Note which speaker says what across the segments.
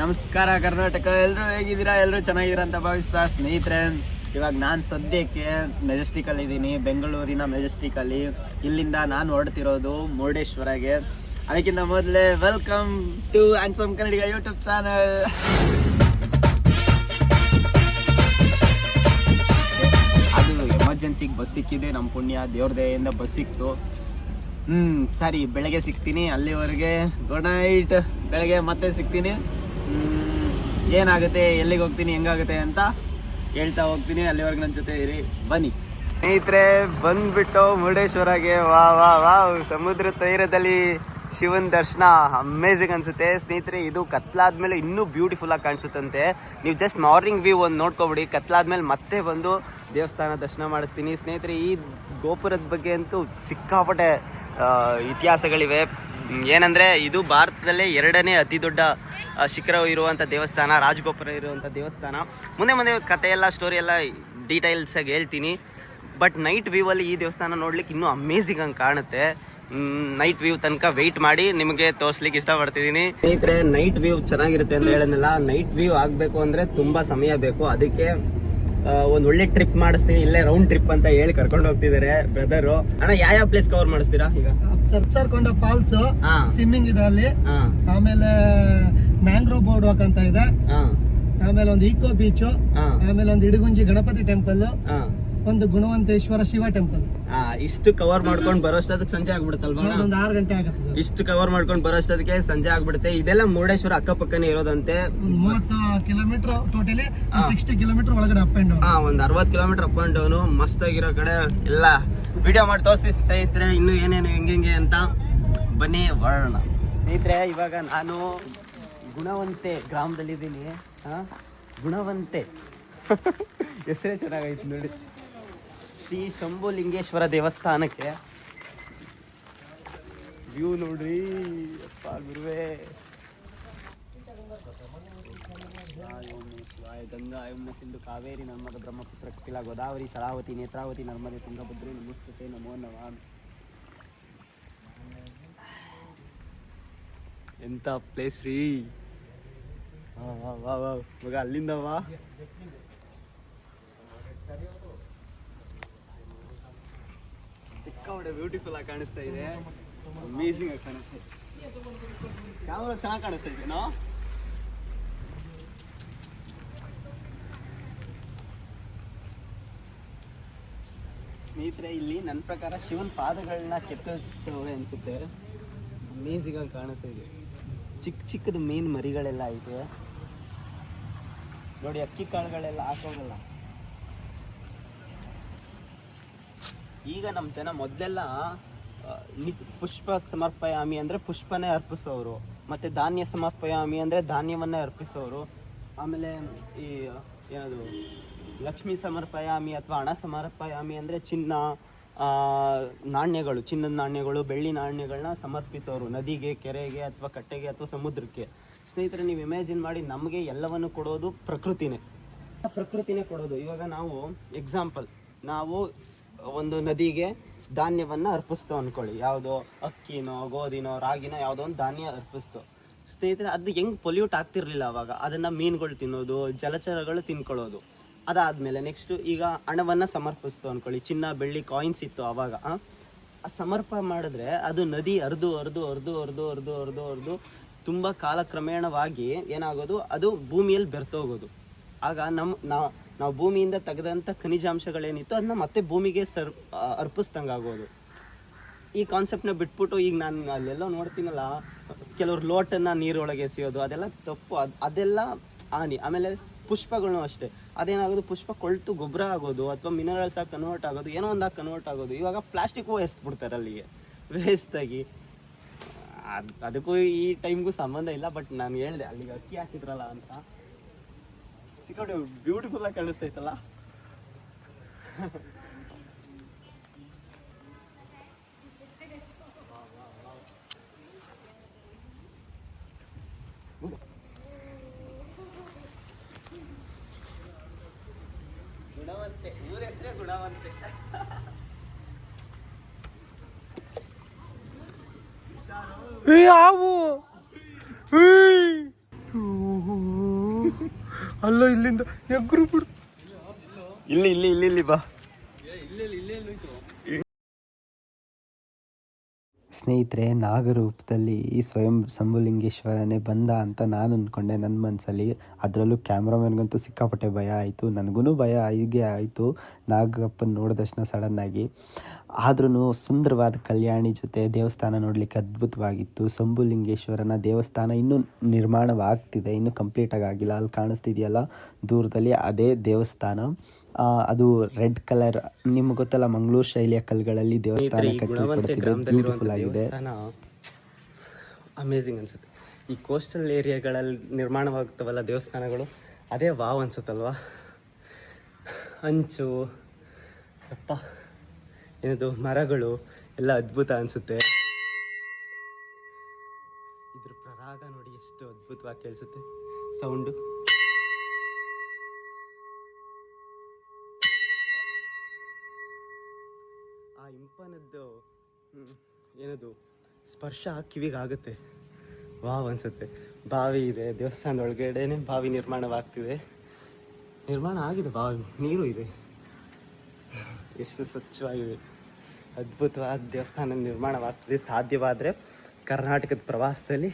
Speaker 1: ನಮಸ್ಕಾರ ಕರ್ನಾಟಕ ಎಲ್ಲರೂ ಹೇಗಿದ್ದೀರಾ? ಎಲ್ಲರೂ ಚೆನ್ನಾಗಿದ್ದೀರಾ ಅಂತ ಭಾವಿಸ್ತಾ ಸ್ನೇಹಿತರೆ, ಇವಾಗ ನಾನು ಸದ್ಯಕ್ಕೆ ಮೆಜೆಸ್ಟಿಕ್ ಅಲ್ಲಿ ಇದ್ದೀನಿ, ಬೆಂಗಳೂರಿನ ಮೆಜೆಸ್ಟಿಕ್ ಅಲ್ಲಿ. ಇಲ್ಲಿಂದ ನಾನು ಹೊರಡ್ತಿರೋದು ಮುರುಡೇಶ್ವರಗೆ. ಅದಕ್ಕಿಂತ ಮೊದಲೇ welcome to handsome Kannadiga YouTube channel ಅದು ಎಮರ್ಜೆನ್ಸಿಗೆ ಬಸ್ ಸಿಕ್ಕಿದೆ ನಮ್ಮ ಪುಣ್ಯ ದೇವ್ರ ದಯೆಯಿಂದ ಬಸ್ ಸಿಕ್ತು. ಹ್ಮ್, ಸರಿ, ಬೆಳಗ್ಗೆ ಸಿಗ್ತೀನಿ, ಅಲ್ಲಿವರೆಗೆ ಗುಡ್ ನೈಟ್ ಬೆಳಗ್ಗೆ ಮತ್ತೆ ಸಿಗ್ತೀನಿ. ಏನಾಗುತ್ತೆ, ಎಲ್ಲಿಗೆ ಹೋಗ್ತೀನಿ, ಹೆಂಗಾಗುತ್ತೆ ಅಂತ ಹೇಳ್ತಾ ಹೋಗ್ತೀನಿ. ಅಲ್ಲಿವರೆಗೆ ನನ್ನ ಜೊತೆ ಇರಿ, ಬನ್ನಿ. ಸ್ನೇಹಿತರೆ, ಬಂದ್ಬಿಟ್ಟು ಮುರುಡೇಶ್ವರಗೆ ವಾ ವಾ ವಾ, ಸಮುದ್ರ ತೀರದಲ್ಲಿ ಶಿವನ್ ದರ್ಶನ. ಅಮೇಝಿಂಗ್ ಅನ್ಸುತ್ತೆ. ಸ್ನೇಹಿತರೆ, ಇದು ಕತ್ಲಾದ್ಮೇಲೆ ಇನ್ನೂ ಬ್ಯೂಟಿಫುಲ್ ಆಗಿ ಕಾಣಿಸುತ್ತಂತೆ. ನೀವು ಜಸ್ಟ್ ಮಾರ್ನಿಂಗ್ ವ್ಯೂ ಒಂದು ನೋಡ್ಕೊಬಿಡಿ. ಕತ್ಲಾದ್ಮೇಲೆ ಮತ್ತೆ ಬಂದು ದೇವಸ್ಥಾನ ದರ್ಶನ ಮಾಡಿಸ್ತೀನಿ. ಸ್ನೇಹಿತರೆ, ಈ ಗೋಪುರದ ಬಗ್ಗೆ ಅಂತೂ ಸಿಕ್ಕಾಪಟ್ಟೆ ಇತಿಹಾಸಗಳಿವೆ. ಏನಂದರೆ, ಇದು ಭಾರತದಲ್ಲೇ ಎರಡನೇ ಅತಿ ದೊಡ್ಡ ಶಿಖರ ಇರುವಂಥ ದೇವಸ್ಥಾನ ರಾಜಗೋಪುರ ಇರುವಂಥ ದೇವಸ್ಥಾನ. ಮುಂದೆ ಮುಂದೆ ಕತೆ ಎಲ್ಲ ಸ್ಟೋರಿ ಎಲ್ಲ ಡೀಟೈಲ್ಸಾಗಿ ಹೇಳ್ತೀನಿ. ಬಟ್ ನೈಟ್ ವ್ಯೂವಲ್ಲಿ ಈ ದೇವಸ್ಥಾನ ನೋಡ್ಲಿಕ್ಕೆ ಇನ್ನೂ ಅಮೇಝಿಂಗ್ ಹಂಗೆ ಕಾಣುತ್ತೆ. ನೈಟ್ ವ್ಯೂ ತನಕ ವೆಯ್ಟ್ ಮಾಡಿ ನಿಮಗೆ ತೋರಿಸ್ಲಿಕ್ಕೆ ಇಷ್ಟಪಡ್ತಿದ್ದೀನಿ. ಸ್ನೇಹಿತರೆ ನೈಟ್ ವ್ಯೂ ಚೆನ್ನಾಗಿರುತ್ತೆ ಅಂತ ಹೇಳಿದ್ನಲ್ಲ ನೈಟ್ ವ್ಯೂ ಆಗಬೇಕು ಅಂದರೆ ತುಂಬ ಸಮಯ ಬೇಕು. ಅದಕ್ಕೆ ಒಂದು ಒಳ್ಳೆ ಟ್ರಿಪ್ ಮಾಡಿಸ್ತೀನಿ. ಇಲ್ಲೇ ರೌಂಡ್ ಟ್ರಿಪ್ ಅಂತ ಹೇಳಿ ಕರ್ಕೊಂಡು ಹೋಗ್ತಿದ್ದಾರೆ ಬ್ರದರು ಅಣ್ಣ ಯಾವ ಯಾವ ಪ್ಲೇಸ್ ಕವರ್ ಮಾಡಿಸ್ತೀರಾ ಈಗ?
Speaker 2: ಸರ್ಕೊಂಡ ಫಾಲ್ಸ್ ಸ್ವಿಮ್ಮಿಂಗ್ ಇದೆ ಅಲ್ಲಿ. ಆಮೇಲೆ ಮ್ಯಾಂಗ್ರೋವ್ ಬೋರ್ಡ್ ವಾಕ್ ಅಂತ ಇದೆ ಆಮೇಲೆ ಒಂದು ಈಕೋ ಬೀಚ್ ಆಮೇಲೆ ಒಂದು ಇಡಗುಂಜಿ ಗಣಪತಿ ಟೆಂಪಲ್ ಒಂದು ಗುಣವಂತೇಶ್ವರ ಶಿವ ಟೆಂಪಲ್.
Speaker 1: ಇಷ್ಟು ಕವರ್ ಮಾಡ್ಕೊಂಡು ಬರೋಷ್ಟದಕ್ಕೆ ಸಂಜೆ ಆಗ್ಬಿಡುತ್ತಲ್ವಾ?
Speaker 2: ಒಂದು ಆರು ಗಂಟೆ ಆಗುತ್ತೆ
Speaker 1: ಇಷ್ಟು ಕವರ್ ಮಾಡ್ಕೊಂಡು ಬರೋಷ್ಟದಕ್ಕೆ ಸಂಜೆ ಆಗ್ಬಿಡುತ್ತೆ. ಇದೆಲ್ಲ ಮುರುಡೇಶ್ವರ ಅಕ್ಕಪಕ್ಕನೇ ಇರೋದಂತೆ.
Speaker 2: ಮೂವತ್ತು ಕಿಲೋಮೀಟರ್ ಟೋಟಲಿ ಸಿಕ್ಸ್ಟಿ ಕಿಲೋಮೀಟರ್ ಒಳಗಡೆ ಅಪ್ ಅಂಡ್ ಡೌನ್
Speaker 1: ಹಾ ಒಂದ್ ಅರವತ್ತು ಕಿಲೋಮೀಟರ್ ಅಪ್ ಅಂಡ್ ಡೌನು ಮಸ್ತ್ ಆಗಿರೋ ಕಡೆ ಎಲ್ಲ ವಿಡಿಯೋ ಮಾಡಿ ತೋರಿಸಿ ಸ್ನೇಹಿತರೆ ಇನ್ನೂ ಏನೇನು ಹೆಂಗೆ ಅಂತ. ಬನ್ನಿ ಬರೋಣ. ಸ್ನೇಹಿತರೆ ಇವಾಗ ನಾನು ಗುಣವಂತೆ ಗ್ರಾಮದಲ್ಲಿದ್ದೀನಿ, ಹಾಂ? ಗುಣವಂತೆ. ಹೆಸರೇ ಚೆನ್ನಾಗೈತೆ ನೋಡಿ. ಶ್ರೀ ಶಂಭುಲಿಂಗೇಶ್ವರ ದೇವಸ್ಥಾನಕ್ಕೆ. ವ್ಯೂ ನೋಡ್ರಿ, ಅಪ್ಪ ಗುರುವೇ. ಗಂಗಾ ಸಿಂಧು ಕಾವೇರಿ ನರ್ಮದ ಬ್ರಹ್ಮಪುತ್ರ ಕಪಿಲ ಗೋದಾವರಿ ಶರಾವತಿ ನೇತ್ರಾವತಿ ನರ್ಮದೆ ತುಂಗಭದ್ರಿ ನಮಸ್ತೆ ನಮೋ ನಮ ಎಂಥ ಪ್ಲೇಸ್ ರೀ? ವಾ ವಾ ಮಗ ಅಲ್ಲಿಂದ ವಾ. ಸಿಕ್ಕಾಪಟ್ಟೆ ಬ್ಯೂಟಿಫುಲ್ ಆಗಿ ಕಾಣಿಸ್ತಾ ಇದೆ. ಅಮೇಸಿಂಗ್ ಆಗಿ ಕಾಣಿಸ್ತಾ ಇದೆ. ಕ್ಯಾಮ್ರಾ ಚೆನ್ನಾಗಿ ಕಾಣಿಸ್ತಾ ಇದೆಯೋ ಸ್ನೇಹಿತರೆ, ಇಲ್ಲಿ ನನ್ನ ಪ್ರಕಾರ ಶಿವನ್ ಪಾದಗಳನ್ನ ಕೆತ್ತಿಸ್ತವ್ರೆ ಅನ್ಸುತ್ತೆ. ಅಮೇಸಿಂಗ್ ಆಗಿ ಕಾಣಿಸ್ತಾ ಇದೆ. ಚಿಕ್ಕ ಚಿಕ್ಕದು ಮೀನು ಮರಿಗಳೆಲ್ಲ ಐತೆ ನೋಡಿ, ಅಕ್ಕಿ ಕಾಳುಗಳೆಲ್ಲ ಹಾಕೋದಲ್ಲ. ಈಗ ನಮ್ಮ ಜನ ಮೊದಲೆಲ್ಲ ಪುಷ್ಪ ಸಮರ್ಪಯಾಮಿ ಅಂದರೆ ಪುಷ್ಪನೇ ಅರ್ಪಿಸೋರು ಮತ್ತು ಧಾನ್ಯ ಸಮರ್ಪಯಾಮಿ ಅಂದರೆ ಧಾನ್ಯವನ್ನೇ ಅರ್ಪಿಸೋರು ಆಮೇಲೆ ಈ ಏನದು ಲಕ್ಷ್ಮಿ ಸಮರ್ಪಯಾಮಿ ಅಥವಾ ಹಣ ಸಮರ್ಪಯಾಮಿ ಅಂದರೆ ಚಿನ್ನ ನಾಣ್ಯಗಳು, ಚಿನ್ನದ ನಾಣ್ಯಗಳು, ಬೆಳ್ಳಿ ನಾಣ್ಯಗಳನ್ನ ಸಮರ್ಪಿಸೋರು, ನದಿಗೆ, ಕೆರೆಗೆ ಅಥವಾ ಕಟ್ಟೆಗೆ ಅಥವಾ ಸಮುದ್ರಕ್ಕೆ. ಸ್ನೇಹಿತರೆ, ನೀವು ಇಮ್ಯಾಜಿನ್ ಮಾಡಿ ನಮಗೆ ಎಲ್ಲವನ್ನು ಕೊಡೋದು ಪ್ರಕೃತಿನೇ. ಪ್ರಕೃತಿನೇ ಕೊಡೋದು. ಇವಾಗ ನಾವು ಎಕ್ಸಾಂಪಲ್ ನಾವು ಒಂದು ನದಿಗೆ ಧಾನ್ಯವನ್ನು ಅರ್ಪಿಸ್ತು ಅಂದ್ಕೊಳ್ಳಿ ಯಾವುದೋ ಅಕ್ಕಿನೋ, ಗೋಧಿನೋ, ರಾಗಿನೋ ಯಾವುದೋ ಒಂದು ಧಾನ್ಯ ಅರ್ಪಿಸ್ತು. ಸ್ನೇಹಿತರೆ, ಅದು ಹೆಂಗೆ ಪೊಲ್ಯೂಟ್ ಆಗ್ತಿರ್ಲಿಲ್ಲ ಅವಾಗ. ಅದನ್ನು ಮೀನುಗಳು ತಿನ್ನೋದು, ಜಲಚರಗಳು ತಿನ್ಕೊಳ್ಳೋದು. ಅದಾದ್ಮೇಲೆ ನೆಕ್ಸ್ಟ್ ಈಗ ಹಣವನ್ನ ಸಮರ್ಪಿಸ್ತು ಅನ್ಕೊಳ್ಳಿ. ಚಿನ್ನ, ಬೆಳ್ಳಿ ಕಾಯಿನ್ಸ್ ಇತ್ತು ಆವಾಗ ಸಮರ್ಪ ಮಾಡಿದ್ರೆ ಅದು ನದಿ ಹರಿದು ಹರಿದು ಹರಿದು ಹರಿದು ಹರಿದು ಹರಿದು ಹರಿದು ತುಂಬ ಕಾಲಕ್ರಮೇಣವಾಗಿ ಏನಾಗೋದು? ಅದು ಭೂಮಿಯಲ್ಲಿ ಬೆರ್ತೋಗೋದು ಆಗ ನಮ್ಮ ನಾವು ನಾವು ಭೂಮಿಯಿಂದ ತೆಗೆದಂಥ ಖನಿಜಾಂಶಗಳೇನಿತ್ತು ಅದನ್ನ ಮತ್ತೆ ಭೂಮಿಗೆ ಸರ್ ಅರ್ಪಿಸ್ದಂಗೆ ಆಗೋದು ಈ ಕಾನ್ಸೆಪ್ಟ್ನ ಬಿಟ್ಬಿಟ್ಟು ಈಗ ನಾನು ಅಲ್ಲೆಲ್ಲೋ ನೋಡ್ತೀನಲ್ಲ, ಕೆಲವ್ರು ಲೋಟನ್ನ ನೀರೊಳಗೆ ಎಸೆಯೋದು, ಅದೆಲ್ಲ ತಪ್ಪು. ಅದು, ಅದೆಲ್ಲ ಹಾನಿ. ಆಮೇಲೆ ಪುಷ್ಪಗಳು ಅಷ್ಟೇ. ಅದೇನಾಗೋದು? ಪುಷ್ಪ ಕೊಳ್ತು ಗೊಬ್ಬರ ಆಗೋದು ಅಥವಾ ಮಿನರಲ್ಸ್ ಆಗಿ ಕನ್ವರ್ಟ್ ಆಗೋದು, ಏನೋ ಒಂದಾಗಿ ಕನ್ವರ್ಟ್ ಆಗೋದು. ಇವಾಗ ಪ್ಲಾಸ್ಟಿಕ್ಕು ಎಸ್ಬಿಡ್ತಾರೆ ಅಲ್ಲಿಗೆ. ವೇಸ್ಟ್ ಆಗಿ. ಅದು, ಅದಕ್ಕೂ ಈ ಟೈಮ್ಗೂ ಸಂಬಂಧ ಇಲ್ಲ ಬಟ್ ನಾನು ಹೇಳಿದೆ, ಅಲ್ಲಿಗೆ ಅಕ್ಕಿ ಹಾಕಿದ್ರಲ್ಲ ಅಂತ. ಸಿಕ್ಕಾಪಟ್ಟೆ ಬ್ಯೂಟಿಫುಲ್ ಆಗಿ ಕಾಣಿಸ್ತೈತಲ್ಲ. ಗುಣವಂತೆ ಊರ ಹೆಸರೇ ಗುಣವಂತೆ.
Speaker 2: ಯಾವ
Speaker 1: ಅಲ್ಲೋ ಇಲ್ಲಿಂದ ಎಗ್ರು ಬಿಡು ಇಲ್ಲಿ ಇಲ್ಲಿ ಇಲ್ಲಿ ಇಲ್ಲಿ ಬಾ. ಸ್ನೇಹಿತರೆ, ನಾಗರೂಪದಲ್ಲಿ ಈ ಸ್ವಯಂ ಶಂಭುಲಿಂಗೇಶ್ವರನೇ ಬಂದ ಅಂತ ನಾನು ಅಂದ್ಕೊಂಡೆ ನನ್ನ ಮನಸ್ಸಲ್ಲಿ ಅದರಲ್ಲೂ ಕ್ಯಾಮ್ರಾಮನ್ಗಂತೂ ಸಿಕ್ಕಾಪಟ್ಟೆ ಭಯ ಆಯಿತು. ನನಗೂ ಭಯ ಹೀಗೆ ಆಯಿತು ನಾಗಪ್ಪನ ನೋಡಿದ ತಕ್ಷಣ ಸಡನ್ನಾಗಿ ಆದ್ರೂ ಸುಂದರವಾದ ಕಲ್ಯಾಣಿ ಜೊತೆ ದೇವಸ್ಥಾನ ನೋಡಲಿಕ್ಕೆ ಅದ್ಭುತವಾಗಿತ್ತು. ಶಂಭುಲಿಂಗೇಶ್ವರನ ದೇವಸ್ಥಾನ ಇನ್ನೂ ನಿರ್ಮಾಣವಾಗ್ತಿದೆ, ಇನ್ನೂ ಕಂಪ್ಲೀಟಾಗಿ ಆಗಿಲ್ಲ. ಅಲ್ಲಿ ಕಾಣಿಸ್ತಿದೆಯಲ್ಲ ದೂರದಲ್ಲಿ ಅದೇ ದೇವಸ್ಥಾನ. ಅದು ರೆಡ್ ಕಲರ್ ನಿಮ್ಗೆ ಗೊತ್ತಲ್ಲ ಮಂಗಳೂರು ಶೈಲಿಯ ಕಲ್ಲುಗಳಲ್ಲಿ ದೇವಸ್ಥಾನ ಬ್ಯೂಟಿಫುಲ್ ಆಗಿದೆ. ಅಮೇಝಿಂಗ್ ಅನ್ಸುತ್ತೆ. ಈ ಕೋಸ್ಟಲ್ ಏರಿಯಾಗಳಲ್ಲಿ ನಿರ್ಮಾಣವಾಗ್ತವಲ್ಲ ದೇವಸ್ಥಾನಗಳು ಅದೇ ವಾವ್ ಅನ್ಸುತ್ತಲ್ವಾ? ಅಂಚು ಅಪ್ಪ ಏನದು ಮರಗಳು ಎಲ್ಲ ಅದ್ಭುತ ಅನ್ಸುತ್ತೆ. ಇದ್ರ ಪ್ರರಾಗ ನೋಡಿ ಎಷ್ಟು ಅದ್ಭುತವಾಗಿ ಕೇಳಿಸುತ್ತೆ. ಸೌಂಡು ಇಂಪನದ್ದು ಏನದು, ಸ್ಪರ್ಶ ಕಿವಿಗೆ ಆಗುತ್ತೆ ವಾವ್ ಅನ್ಸುತ್ತೆ. ಬಾವಿ ಇದೆ ದೇವಸ್ಥಾನದ ಒಳಗಡೆನೆ ಬಾವಿ ನಿರ್ಮಾಣವಾಗ್ತಿದೆ. ನಿರ್ಮಾಣ ಆಗಿದೆ, ಬಾವಿ, ನೀರು ಇದೆ. ಎಷ್ಟು ಸ್ವಚ್ಛವಾಗಿದೆ ಅದ್ಭುತವಾದ ದೇವಸ್ಥಾನ ನಿರ್ಮಾಣವಾಗ್ತಿದೆ. ಸಾಧ್ಯವಾದರೆ ಕರ್ನಾಟಕದ ಪ್ರವಾಸದಲ್ಲಿ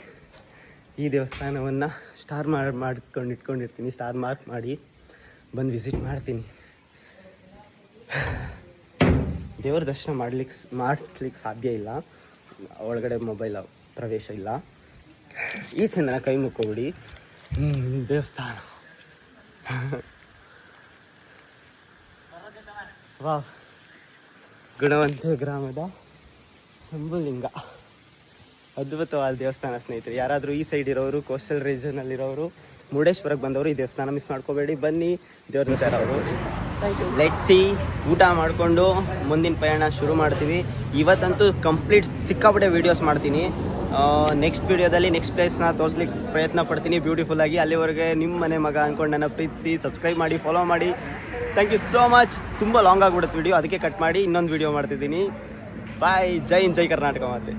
Speaker 1: ಈ ದೇವಸ್ಥಾನವನ್ನು ಸ್ಟಾರ್ ಮಾಡಿ ಮಾಡ್ಕೊಂಡು ಇಟ್ಕೊಂಡಿರ್ತೀನಿ ಸ್ಟಾರ್ ಮಾರ್ಕ್ ಮಾಡಿ ಬಂದು ವಿಸಿಟ್ ಮಾಡ್ತೀನಿ. ದೇವರ ದರ್ಶನ ಮಾಡ್ಲಿಕ್ಕೆ ಮಾಡಿಸ್ಲಿಕ್ಕೆ ಸಾಧ್ಯ ಇಲ್ಲ. ಒಳಗಡೆ ಮೊಬೈಲ್ ಪ್ರವೇಶ ಇಲ್ಲ. ಈ ಚಂದನ ಕೈ ಮುಕ್ಕೋಬಿಡಿ. ದೇವಸ್ಥಾನ. ವಾ ಗುಣವಂತೆ ಗ್ರಾಮದ ಶಂಭುಲಿಂಗ. ಅದ್ಭುತವಾದ ದೇವಸ್ಥಾನ ಸ್ನೇಹಿತರೆ. ಯಾರಾದರೂ ಈ ಸೈಡ್ ಇರೋರು ಕೋಸ್ಟಲ್ ರೀಜನಲ್ಲಿರೋರು ಮುರುಡೇಶ್ವರಕ್ಕೆ ಬಂದವರು ಈ ದೇವಸ್ಥಾನ ಮಿಸ್ ಮಾಡ್ಕೋಬೇಡಿ. ಬನ್ನಿ, ದೇವ್ರ ಅವರು. ಸಿ ಊಟ ಮಾಡಿಕೊಂಡು ಮುಂದಿನ ಪ್ರಯಾಣ ಶುರು ಮಾಡ್ತೀವಿ. ಇವತ್ತಂತೂ ಕಂಪ್ಲೀಟ್ ಸಿಕ್ಕಾಪಟ್ಟೆ ವೀಡಿಯೋಸ್ ಮಾಡ್ತೀನಿ. ನೆಕ್ಸ್ಟ್ ವೀಡಿಯೋದಲ್ಲಿ ನೆಕ್ಸ್ಟ್ ಪ್ಲೇಸ್ನ ತೋರಿಸ್ಲಿಕ್ಕೆ ಪ್ರಯತ್ನ ಪಡ್ತೀನಿ ಬ್ಯೂಟಿಫುಲ್ ಆಗಿ. ಅಲ್ಲಿವರೆಗೆ ನಿಮ್ಮ ಮನೆ ಮಗ ಅಂದ್ಕೊಂಡು ನನ್ನ ಪ್ರೀತಿಸಿ ಸಬ್ಸ್ಕ್ರೈಬ್ ಮಾಡಿ ಫಾಲೋ ಮಾಡಿ. ಥ್ಯಾಂಕ್ ಯು ಸೋ ಮಚ್ ತುಂಬ ಲಾಂಗ್ ಆಗಿಬಿಡುತ್ತೆ ವಿಡಿಯೋ ಅದಕ್ಕೆ ಕಟ್ ಮಾಡಿ ಇನ್ನೊಂದು ವಿಡಿಯೋ ಮಾಡ್ತಿದ್ದೀನಿ. ಬಾಯ್ ಜೈ ಹಿಂದ್, ಜೈ ಕರ್ನಾಟಕ ಮಾತೆ.